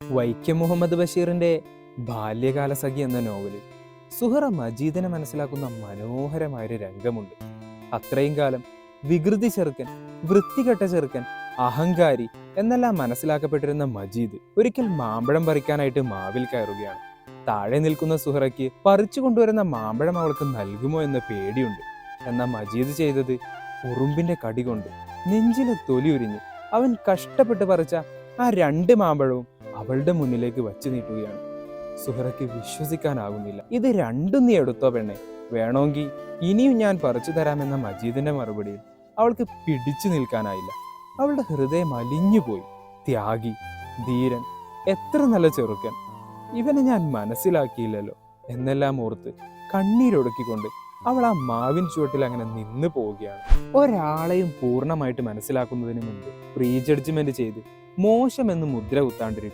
വൈക്കം മുഹമ്മദ് ബഷീറിന്റെ ബാല്യകാല സഖി എന്ന നോവലിൽ സുഹറ മജീദിനെ മനസ്സിലാക്കുന്ന മനോഹരമായൊരു രംഗമുണ്ട്. അത്രയും കാലം വികൃതി ചെറുക്കൻ വൃത്തികെട്ട ചെറുക്കൻ അഹങ്കാരി എന്നെല്ലാം മനസ്സിലാക്കപ്പെട്ടിരുന്ന മജീദ് ഒരിക്കൽ മാമ്പഴം പറിക്കാനായിട്ട് മാവിൽ കയറുകയാണ്. താഴെ നിൽക്കുന്ന സുഹറയ്ക്ക് പറിച്ചു കൊണ്ടുവരുന്ന മാമ്പഴം അവൾക്ക് നൽകുമോ എന്ന പേടിയുണ്ട്. എന്നാൽ മജീദ് ചെയ്തത് ഉറുമ്പിന്റെ കടി കൊണ്ട് നെഞ്ചിലെ തൊലി ഉരിഞ്ഞ് അവൻ കഷ്ടപ്പെട്ട് പറിച്ച ആ രണ്ട് മാമ്പഴവും അവളുടെ മുന്നിലേക്ക് വച്ചു നീട്ടുകയാണ്. സുഹറയ്ക്ക് വിശ്വസിക്കാനാകുന്നില്ല ഇത് രണ്ടും നീ എടുത്തോ പെണ്ണെ? വേണമെങ്കിൽ ഇനിയും ഞാൻ പറിച്ചു തരാമെന്ന മജീദിന്റെ മറുപടിയിൽ അവൾക്ക് പിടിച്ചു നിൽക്കാനായില്ല. അവളുടെ ഹൃദയം അലിഞ്ഞുപോയി. ത്യാഗി ധീരൻ എത്ര നല്ല ചെറുക്കൻ. ഇവനെ ഞാൻ മനസ്സിലാക്കിയില്ലല്ലോ. എന്നെല്ലാം ഓർത്ത് കണ്ണീരൊടുക്കിക്കൊണ്ട് അവൾ ആ മാവിൻ ചുവട്ടിൽ അങ്ങനെ നിന്നു പോവുകയാണ്. ഒരാളെയും പൂർണമായിട്ട് മനസ്സിലാക്കുന്നതിന് മുമ്പ് പ്രീ ജഡ്ജ്മെന്റ് ചെയ്ത് മോശമെന്ന് മുദ്ര കുത്താണ്ടിരിക്കും.